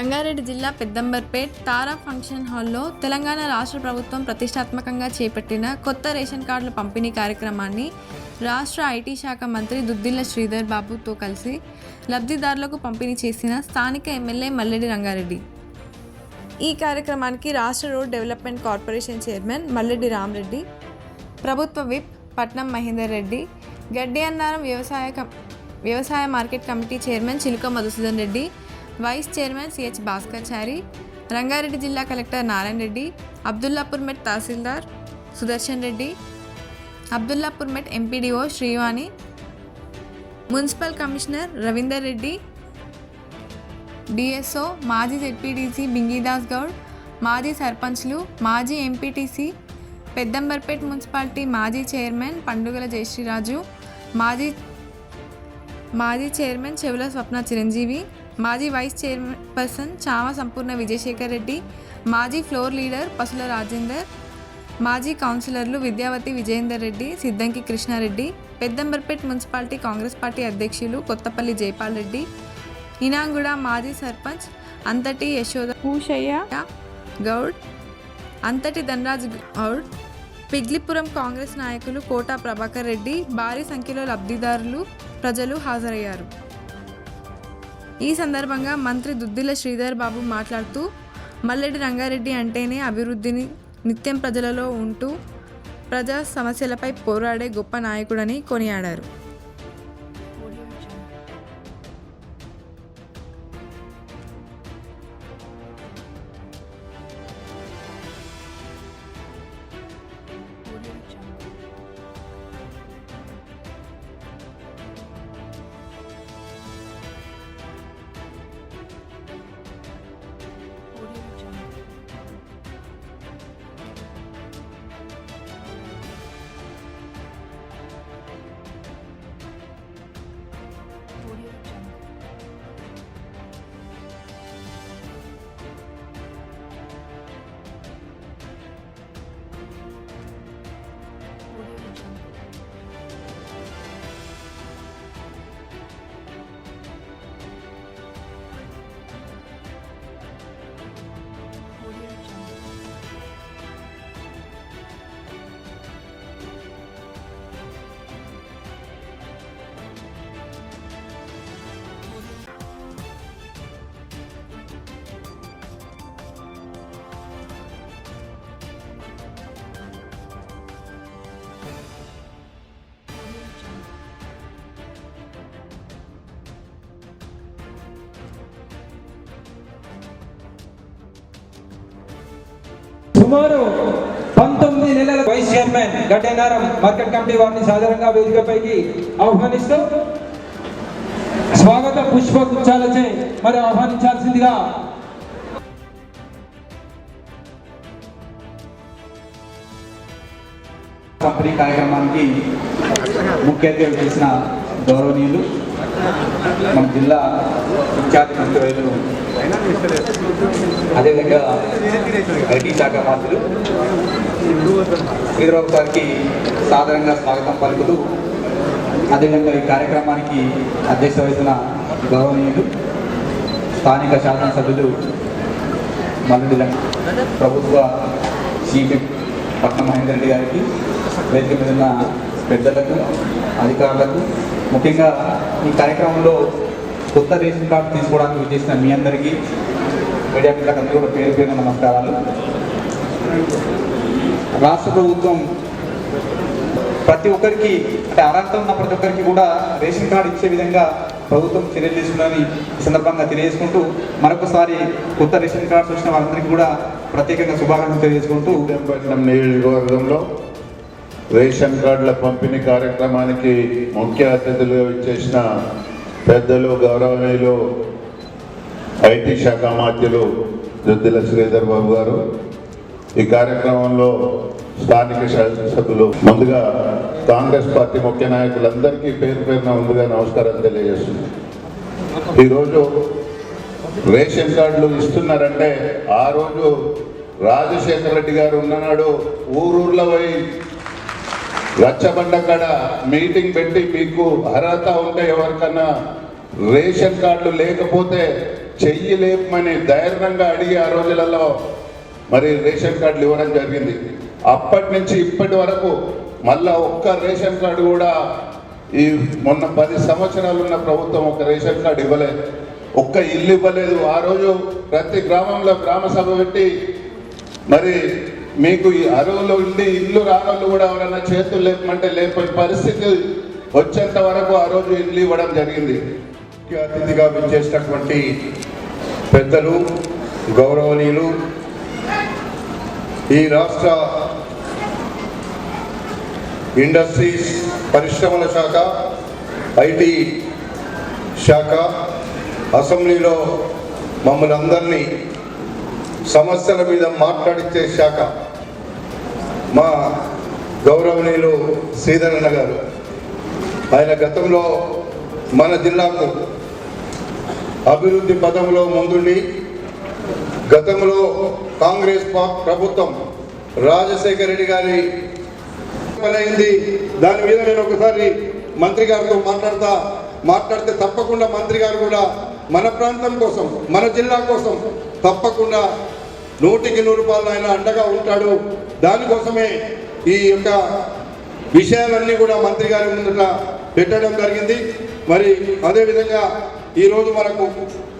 రంగారెడ్డి జిల్లా పెద్దంబర్పేట్ తారా ఫంక్షన్ హాల్లో తెలంగాణ రాష్ట్ర ప్రభుత్వం ప్రతిష్టాత్మకంగా చేపట్టిన కొత్త రేషన్ కార్డుల పంపిణీ కార్యక్రమాన్ని రాష్ట్ర ఐటీ శాఖ మంత్రి దుద్దిల్ల శ్రీధర్ బాబుతో కలిసి లబ్ధిదారులకు పంపిణీ చేసిన స్థానిక ఎమ్మెల్యే మల్లెడి రంగారెడ్డి. ఈ కార్యక్రమానికి రాష్ట్ర road development corporation chairman Malledi Ramareddy ప్రభుత్వ విప్ పట్నం మహేందర్ రెడ్డి గడ్డి అన్నారం వ్యవసాయ వ్యవసాయ market committee chairman Chiluka Madhusudan Reddy vice chairman CH Bhaskarachari Rangareddy జిల్లా collector Narayana Reddy Abdullapur Met tahsildar Sudarshan Reddy Abdullapur Met MPDO Srivani municipal commissioner Ravinder Reddy DSO మాజీ ZPTC Bingidas Goud మాజీ సర్పంచ్లు మాజీ ఎంపీటీసీ పెద్దంబర్పేట్ మున్సిపాలిటీ మాజీ chairman Pandugala Jayasriraju మాజీ మాజీ chairman చెవుల స్వప్న చిరంజీవి మాజీ వైస్ చైర్పర్సన్ చామ సంపూర్ణ విజయశేఖర్ రెడ్డి మాజీ ఫ్లోర్ లీడర్ పసుల రాజేందర్ మాజీ కౌన్సిలర్లు Vidyavathi Vijayender Reddy Siddamki Krishnareddy Peddamberpet municipality Congress party అధ్యక్షులు కొత్తపల్లి జైపాల్ రెడ్డి ఇనాంగూడ మాజీ సర్పంచ్ అంతటి యశోద పూషయ్య గౌడ్ అంతటి ధనరాజ్ గౌడ్ పిగ్లిపురం కాంగ్రెస్ నాయకులు కోటా ప్రభాకర్ రెడ్డి భారీ సంఖ్యలో లబ్ధిదారులు ప్రజలు హాజరయ్యారు. ఈ సందర్భంగా మంత్రి దుద్దిల శ్రీధర్ బాబు మాట్లాడుతూ మల్లెడి రంగారెడ్డి అంటేనే అభివృద్ధిని నిత్యం ప్రజలలో ఉంటూ ప్రజా సమస్యలపై పోరాడే గొప్ప నాయకుడని కొనియాడారు. సుమారు పంతొమ్మిది నెలల vice chairman Gaddenaram market committee వారిని సాధారణంగా వేదికపైకి ఆహ్వానిస్తూ స్వాగత పుష్పగుచ్చాలచే మరి ఆహ్వానించాల్సిందిగా కంపెనీ కార్యక్రమానికి ముఖ్య అతిథి చేసిన గౌరవనీయులు మన జిల్లా ఇన్ఛార్జ్ మంత్రులు. అదేవిధంగా ఐటీ శాఖ మంత్రులు. హైదరాబాద్ గారికి సాధారణంగా స్వాగతం పలుకుతూ అదేవిధంగా ఈ కార్యక్రమానికి అధ్యక్ష వహిస్తున్న గౌరవనీయులు స్థానిక శాసనసభ్యులు మల్లెడి ప్రభుత్వ చీఫ్ పట్నం మహేందర్ రెడ్డి గారికి వేదిక మీద ఉన్న పెద్దలకు అధికారులకు ముఖ్యంగా ఈ కార్యక్రమంలో కొత్త రేషన్ కార్డు తీసుకోవడానికి విచ్చేసిన మీ అందరికీ మీడియా మిత్రులందరూ కూడా పేరు పేరు నమస్కారాలు. రాష్ట్ర ప్రభుత్వం ప్రతి ఒక్కరికి అంటే అర్హత ఉన్న ప్రతి ఒక్కరికి కూడా రేషన్ కార్డు ఇచ్చే విధంగా ప్రభుత్వం చర్యలు తీసుకుందని సందర్భంగా తెలియజేసుకుంటూ మరొకసారి కొత్త రేషన్ కార్డ్స్ వచ్చిన వారందరికీ కూడా ప్రత్యేకంగా శుభాకాంక్షలు తెలియజేసుకుంటూ నియోజకవర్గంలో రేషన్ కార్డుల పంపిణీ కార్యక్రమానికి ముఖ్య అతిథులుగా ఇచ్చేసిన పెద్దలు గౌరవనీయులు ఐటీ శాఖ మాధ్యులు దుద్దిల శ్రీధర్ బాబు గారు. ఈ కార్యక్రమంలో స్థానిక శాసనసభ్యులు ముందుగా కాంగ్రెస్ పార్టీ ముఖ్య నాయకులందరికీ పేరు పేరున ముందుగా నమస్కారం తెలియజేస్తుంది ఈరోజు రేషన్ కార్డులు ఇస్తున్నారంటే ఆ రోజు రాజశేఖర రెడ్డి గారు ఉన్ననాడు ఊరూర్లో పోయి రచ్చబండ కాడ మీటింగ్ పెట్టి మీకు అర్హత ఉంటే ఎవరికన్నా రేషన్ కార్డులు లేకపోతే చెయ్యి లేపమని ధైర్యంగా అడిగి ఆ రోజులలో మరి రేషన్ కార్డులు ఇవ్వడం జరిగింది. అప్పటి నుంచి ఇప్పటి వరకు మళ్ళా ఒక్క రేషన్ కార్డు కూడా ఈ మొన్న పది సంవత్సరాలు ఉన్న ప్రభుత్వం ఒక రేషన్ కార్డు ఇవ్వలేదు. ఒక్క ఇల్లు ఇవ్వలేదు. ఆ రోజు ప్రతి గ్రామంలో గ్రామ సభ పెట్టి మరి మీకు ఈ అరువులో ఉండి ఇల్లు రానోళ్ళు కూడా ఎవరైనా చేతులు లేపమంటే లేపని పరిస్థితి వచ్చేంత వరకు ఆ రోజు ఇల్లు ఇవ్వడం జరిగింది. ముఖ్య అతిథిగా విచ్చేసినటువంటి పెద్దలు గౌరవనీయులు ఈ రాష్ట్ర ఇండస్ట్రీస్ పరిశ్రమల శాఖ ఐటీ శాఖ అసెంబ్లీలో మమ్మల్ని అందరినీ సమస్యల మీద మాట్లాడించే శాఖ మా గౌరవనీయులు శ్రీధరన్న గారు. ఆయన గతంలో మన జిల్లాకు అభివృద్ధి పదంలో ముందుండి గతంలో కాంగ్రెస్ ప్రభుత్వం రాజశేఖర రెడ్డి గారి పనైంది. అయింది దాని మీద నేను ఒకసారి మంత్రి గారితో మాట్లాడతా మాట్లాడితే తప్పకుండా మంత్రి గారు కూడా మన ప్రాంతం కోసం మన జిల్లా కోసం తప్పకుండా నూటికి నూరు రూపాయలు ఆయన అండగా ఉంటాడు. దానికోసమే ఈ యొక్క విషయాలన్నీ కూడా మంత్రి గారి ముందుట పెట్టడం జరిగింది. మరి అదేవిధంగా ఈరోజు మనకు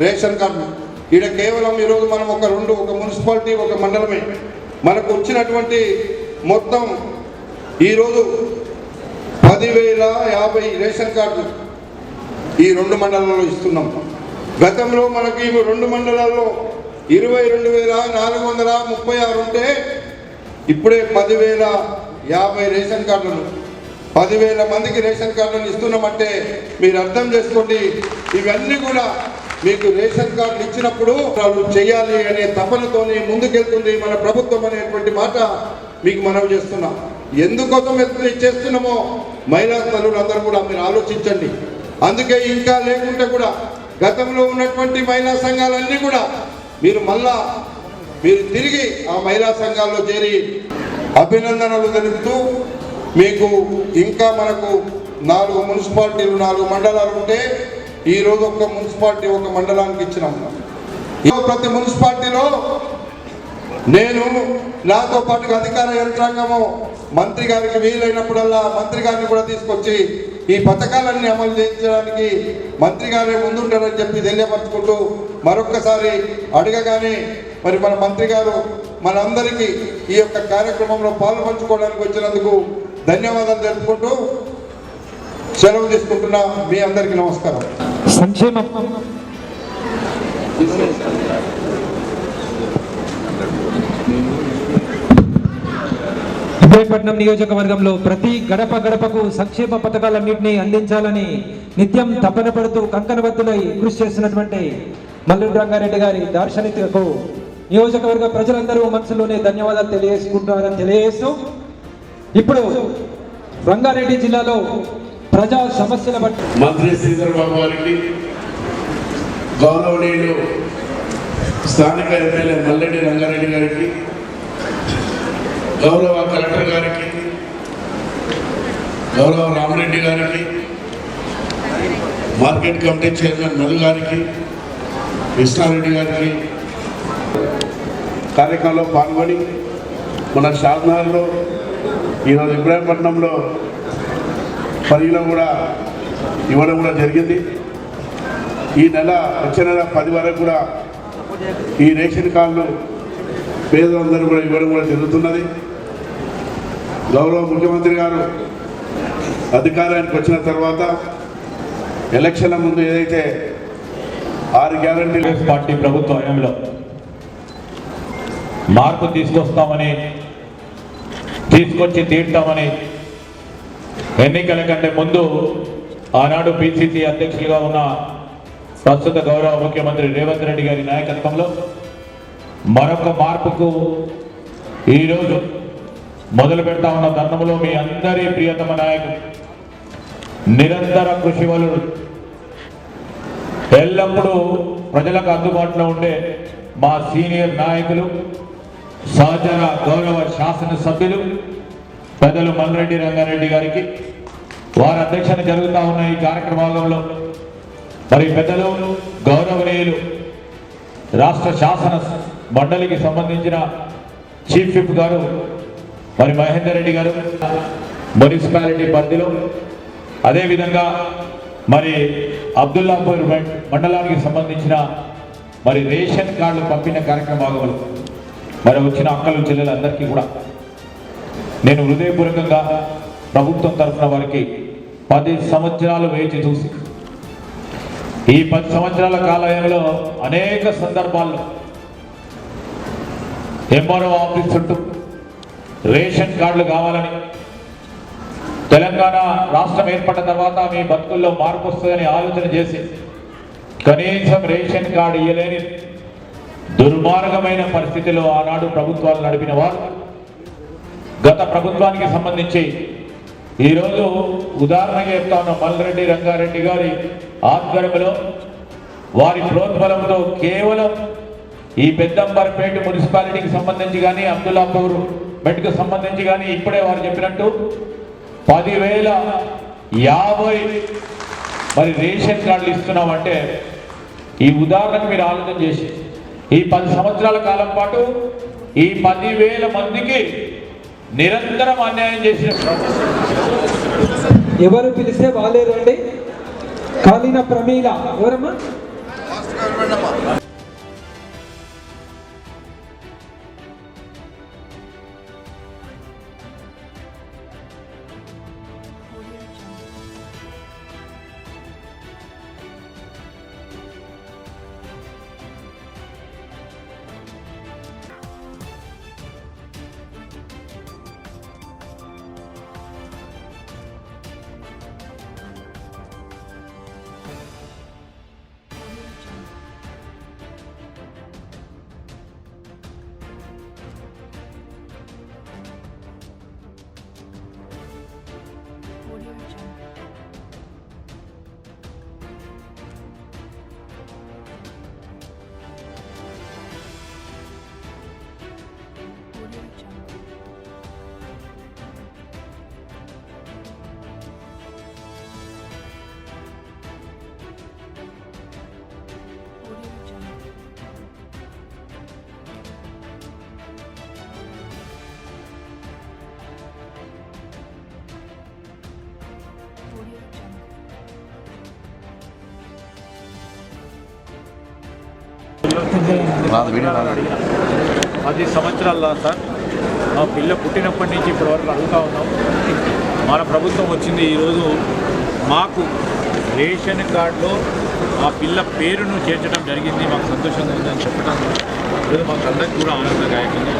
రేషన్ కార్డు ఇక్కడ కేవలం ఈరోజు మనం ఒక రెండు ఒక మున్సిపాలిటీ ఒక మండలమే. మనకు వచ్చినటువంటి మొత్తం ఈరోజు పదివేల యాభై రేషన్ కార్డు ఈ రెండు మండలాల్లో ఇస్తున్నాం. గతంలో మనకి రెండు మండలాల్లో ఇరవై రెండు వేల నాలుగు వందల ముప్పై ఆరు ఉంటే ఇప్పుడే పదివేల యాభై రేషన్ కార్డులు పదివేల మందికి రేషన్ కార్డులు ఇస్తున్నామంటే మీరు అర్థం చేసుకోండి ఇవన్నీ కూడా మీకు రేషన్ కార్డులు ఇచ్చినప్పుడు వాళ్ళు చేయాలి అనే తపనతోనే ముందుకెళ్తుంది మన ప్రభుత్వం అనేటువంటి మాట మీకు మనవి చేస్తున్నాం. ఎందుకోసం ఎత్తు చేస్తున్నామో మహిళా తల్లులందరూ కూడా మీరు ఆలోచించండి. అందుకే ఇంకా లేకుంటే కూడా గతంలో ఉన్నటువంటి మహిళా సంఘాలన్నీ కూడా మీరు మళ్ళా మీరు తిరిగి ఆ మహిళా సంఘాల్లో చేరి అభినందనలు తెలుపుతూ మీకు ఇంకా మనకు నాలుగు మున్సిపాలిటీలు నాలుగు మండలాలు ఉంటే ఈరోజు ఒక మున్సిపాలిటీ ఒక మండలానికి ఇచ్చినాం. ఈ ప్రతి మున్సిపాలిటీలో నేను నాతో పాటుగా అధికార యంత్రాంగము మంత్రి గారికి వీలైనప్పుడల్లా మంత్రి గారిని కూడా తీసుకొచ్చి ఈ పథకాలన్నీ అమలు చేయించడానికి మంత్రి గారే ముందుంటారని చెప్పి తెలియపరచుకుంటూ మరొక్కసారి అడగగానే మరి మన మంత్రి గారు మనందరికీ ఈ యొక్క కార్యక్రమంలో పాల్పంచుకోవడానికి వచ్చినందుకు ధన్యవాదాలు తెలుపుకుంటూ సెలవు తీసుకుంటున్నా మీ అందరికీ నమస్కారం. సంక్షేమం ఇబ్రాహీంపట్నం నియోజకవర్గంలో ప్రతి గడప గడపకు సంక్షేమ పథకాలన్నింటినీ అందించాలని నిత్యం తపన పడుతూ కంకణబద్దులై కృషి చేస్తున్నటువంటి మల్లుడు రంగారెడ్డి గారి దార్శనికకు నియోజకవర్గ ప్రజలందరూ మనసులోనే ధన్యవాదాలు తెలియజేసుకుంటున్నారని తెలియజేస్తూ ఇప్పుడు రంగారెడ్డి జిల్లాలో ప్రజా సమస్యల బట్టి మంత్రి శ్రీధర్ బాబు గారికి గౌరవనీయులు స్థానిక ఎమ్మెల్యే మల్లెడ్డి రంగారెడ్డి గారికి గౌరవ కలెక్టర్ గారికి గౌరవ రామరెడ్డి గారికి మార్కెట్ కమిటీ చైర్మన్ మధు గారికి కృష్ణారెడ్డి గారికి కార్యక్రమంలో పాల్గొని మన షాద్నగర్లో ఈరోజు ఇబ్రాహీంపట్నంలో పరిగిలో కూడా ఇవ్వడం కూడా జరిగింది. ఈ నెల వచ్చే నెల పది వరకు కూడా ఈ రేషన్ కార్డులు పేదలందరూ కూడా ఇవ్వడం కూడా జరుగుతున్నది. గౌరవ ముఖ్యమంత్రి గారు అధికారానికి వచ్చిన తర్వాత ఎలక్షన్ల ముందు ఏదైతే ఆరు గ్యారంటీ పార్టీ ప్రభుత్వ హయాంలో మార్పు తీసుకొస్తామని తీసుకొచ్చి తీర్తామని ఎన్నికల కంటే ముందు ఆనాడు పిసిసి అధ్యక్షులుగా ఉన్న ప్రస్తుత గౌరవ ముఖ్యమంత్రి రేవంత్ రెడ్డి గారి నాయకత్వంలో మరొక మార్పుకు ఈరోజు మొదలు పెడతా ఉన్న తరుణంలో మీ అందరి ప్రియతమ నాయకుడు నిరంతర కృషి వలుడు. ఎల్లప్పుడూ ప్రజలకు అందుబాటులో ఉండే మా సీనియర్ నాయకులు సహచర గౌరవ శాసనసభ్యులు పెద్దలు మల్రెడ్డి రంగారెడ్డి గారికి వారి అధ్యక్షత జరుగుతూ ఉన్న ఈ కార్యక్రమంలో మరి పెద్దలు గౌరవనీయులు రాష్ట్ర శాసన మండలికి సంబంధించిన చీఫ్ విప్ గారు మరి మహేందర్ రెడ్డి గారు మున్సిపాలిటీ పరిధిలో అదేవిధంగా మరి అబ్దుల్లాపూర్ మండలానికి సంబంధించిన మరి రేషన్ కార్డులు పంపిన కార్యక్రమాలు మరి వచ్చిన అక్కలు చెల్లెలందరికీ కూడా నేను హృదయపూర్వకంగా ప్రభుత్వం తరఫున వారికి పది సంవత్సరాలు వేచి చూసి ఈ పది సంవత్సరాల కాలంలో అనేక సందర్భాల్లో ఎంఆర్ఓ ఆఫీస్ చుట్టూ రేషన్ కార్డులు కావాలని. తెలంగాణ రాష్ట్రం ఏర్పడిన తర్వాత మీ బతుకుల్లో మార్పు వస్తుందని ఆలోచన చేసి కనీసం రేషన్ కార్డు ఇయ్యలేని దుర్మార్గమైన పరిస్థితిలో ఆనాడు ప్రభుత్వాలు నడిపిన వారు గత ప్రభుత్వానికి సంబంధించి ఈరోజు ఉదాహరణగా చెప్తా ఉన్న. మల్రెడ్డి రంగారెడ్డి గారి ఆధ్వర్యంలో వారి ప్రోద్బలంతో కేవలం ఈ పెద్దంబర్పేట మున్సిపాలిటీకి సంబంధించి కానీ అబ్దుల్లాపూర్ మెట్కు సంబంధించి కానీ ఇప్పుడే వారు చెప్పినట్టు పదివేల యాభై మరి రేషన్ కార్డులు ఇస్తున్నామంటే ఈ ఉదాహరణకు మీరు ఆలోచన చేసి ఈ పది సంవత్సరాల కాలం పాటు ఈ పదివేల మందికి నిరంతరం అన్యాయం చేసిన ఎవరు పిలిస్తే వాళ్ళే రండి. కాలిన ప్రమీల ఎవరమ్మా? పది సంవత్సరాల సార్ మా పిల్ల పుట్టినప్పటి నుంచి ఇప్పటి వరకు అడుగుతా ఉన్నాం. మన ప్రభుత్వం వచ్చింది ఈరోజు మాకు రేషన్ కార్డులో మా పిల్ల పేరును చేర్చడం జరిగింది. మాకు సంతోషంగా ఉందని చెప్పడం ఈరోజు మాకు అందరికీ కూడా ఆనందదాయకంగా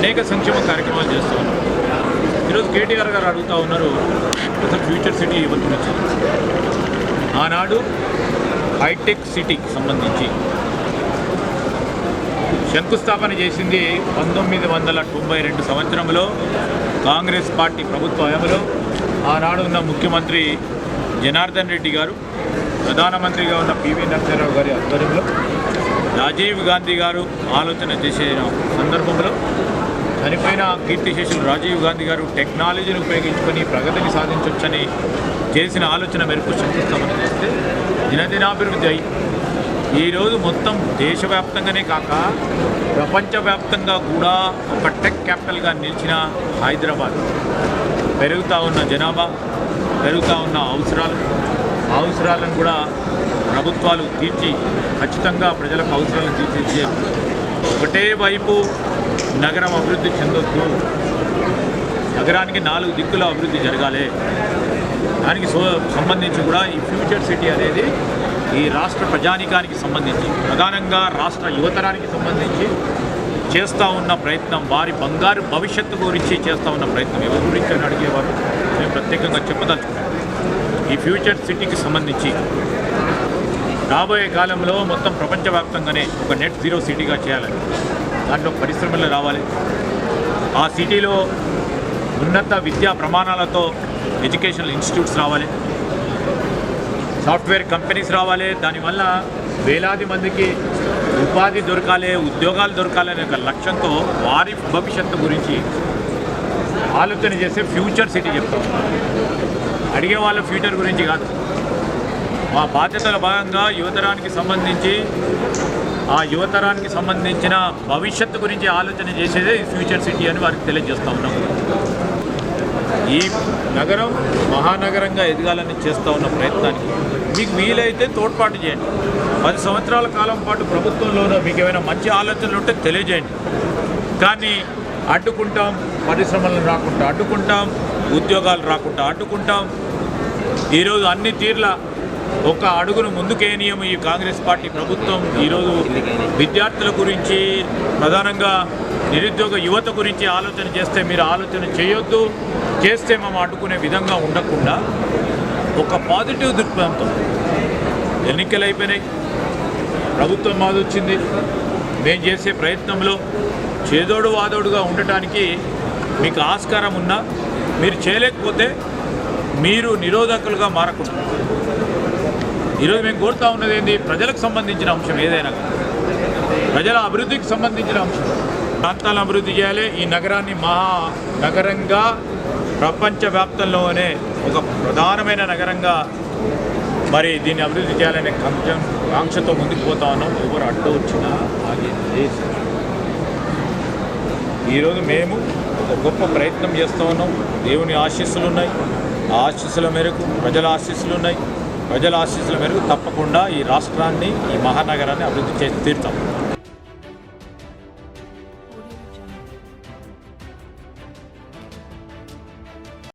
అనేక సంక్షేమ కార్యక్రమాలు చేస్తూ ఉన్నాం. ఈరోజు కేటీఆర్ గారు అడుగుతూ ఉన్నారు అసలు ఫ్యూచర్ సిటీ ఇవ్వచ్చు వచ్చింది ఆనాడు హైటెక్ సిటీకి సంబంధించి శంకుస్థాపన చేసింది పంతొమ్మిది వందల తొంభై రెండు సంవత్సరంలో కాంగ్రెస్ పార్టీ ప్రభుత్వ హయాంలో. ఆనాడు ఉన్న ముఖ్యమంత్రి జనార్దన్ రెడ్డి గారు ప్రధానమంత్రిగా ఉన్న పివి నరసింహరావు గారి ఆధ్వర్యంలో రాజీవ్ గాంధీ గారు ఆలోచన చేసే సందర్భంలో చనిపోయిన కీర్తిశేషులు రాజీవ్ గాంధీ గారు టెక్నాలజీని ఉపయోగించుకొని ప్రగతిని సాధించవచ్చని చేసిన ఆలోచన మేరకు శంకుస్థాపన చేస్తే దినదినాభివృద్ధి అయి ఈరోజు మొత్తం దేశవ్యాప్తంగానే కాక ప్రపంచవ్యాప్తంగా కూడా ఒక టెక్ క్యాపిటల్గా నిలిచిన హైదరాబాద్. పెరుగుతూ ఉన్న జనాభా పెరుగుతూ ఉన్న అవసరాలు అవసరాలను కూడా ప్రభుత్వాలు తీర్చి ఖచ్చితంగా ప్రజలకు అవసరాలను తీర్చిచ్చే ఒకటే వైపు నగరం అభివృద్ధి చెందొద్దు. నగరానికి నాలుగు దిక్కుల అభివృద్ధి జరగాలి. దానికి సో సంబంధించి కూడా ఈ ఫ్యూచర్ సిటీ అనేది ఈ రాష్ట్ర ప్రజానికానికి సంబంధించి ప్రధానంగా రాష్ట్ర యువతరానికి సంబంధించి చేస్తూ ఉన్న ప్రయత్నం వారి బంగారు భవిష్యత్తు గురించి చేస్తూ ఉన్న ప్రయత్నం ఎవరి గురించి అని అడిగేవారు? మేము ప్రత్యేకంగా చెప్పదలుచుకున్నాం ఈ ఫ్యూచర్ సిటీకి సంబంధించి రాబోయే కాలంలో మొత్తం ప్రపంచవ్యాప్తంగానే ఒక నెట్ జీరో సిటీగా చేయాలని దాంట్లో పరిశ్రమలు రావాలి. ఆ సిటీలో ఉన్నత విద్యా ప్రమాణాలతో ఎడ్యుకేషనల్ ఇన్స్టిట్యూట్స్ రావాలి. సాఫ్ట్వేర్ కంపెనీస్ రావాలి. దానివల్ల వేలాది మందికి ఉపాధి దొరకాలి ఉద్యోగాలు దొరకాలి అనే ఒక లక్ష్యంతో వారి భవిష్యత్తు గురించి ఆలోచన చేసే ఫ్యూచర్ సిటీ చెప్తాం. అడిగే వాళ్ళ ఫ్యూచర్ గురించి కాదు. మా బాధ్యతల భాగంగా యువతరానికి సంబంధించి ఆ యువతరానికి సంబంధించిన భవిష్యత్తు గురించి ఆలోచన చేసేదే ఈ ఫ్యూచర్ సిటీ అని వారికి తెలియజేస్తా ఉన్నాం. ఈ నగరం మహానగరంగా ఎదగాలని చేస్తూ ఉన్న ప్రయత్నానికి మీకు వీలైతే తోడ్పాటు చేయండి. పది సంవత్సరాల కాలం పాటు ప్రభుత్వంలోనూ మీకు ఏమైనా మంచి ఆలోచనలు ఉంటే తెలియజేయండి. కానీ అడ్డుకుంటాం పరిశ్రమలు రాకుండా అడ్డుకుంటాం ఉద్యోగాలు రాకుండా అడ్డుకుంటాం. ఈరోజు అన్ని తీర్ల ఒక అడుగును ముందుకేనియం ఈ కాంగ్రెస్ పార్టీ ప్రభుత్వం. ఈరోజు విద్యార్థుల గురించి ప్రధానంగా నిరుద్యోగ యువత గురించి ఆలోచన చేస్తే మీరు ఆలోచన చేయొద్దు. చేస్తే మేము అడ్డుకునే విధంగా ఉండకుండా ఒక పాజిటివ్ దృక్పథంతో ఎన్నికలు అయిపోయినాయి ప్రభుత్వం మాది వచ్చింది మేము చేసే ప్రయత్నంలో చేదోడు వాదోడుగా ఉండటానికి మీకు ఆస్కారం ఉన్నా మీరు చేయలేకపోతే మీరు నిరోధకులుగా మారకుండా ఈరోజు మేము కోరుతా ఉన్నది ఏంటి ప్రజలకు సంబంధించిన అంశం ఏదైనా ప్రజల అభివృద్ధికి సంబంధించిన అంశం. ప్రాంతాలను అభివృద్ధి చేయాలి. ఈ నగరాన్ని మహా నగరంగా ప్రపంచవ్యాప్తంలోనే ఒక ప్రధానమైన నగరంగా మరి దీన్ని అభివృద్ధి చేయాలనే కంచం కాంక్షతో ముందుకు పోతా ఉన్నాం. ఎవరు అడ్డు వచ్చినా ఆగే లేదు. ఈరోజు మేము ఒక గొప్ప ప్రయత్నం చేస్తూ ఉన్నాం. దేవుని ఆశీస్సులు ఉన్నాయి. ఆ ఆశీస్సుల మేరకు ప్రజల ఆశీస్సులు ఉన్నాయి. ప్రజల ఆశీస్సుల మేరకు తప్పకుండా ఈ రాష్ట్రాన్ని ఈ మహానగరాన్ని అభివృద్ధి చేసి తీరుతాం.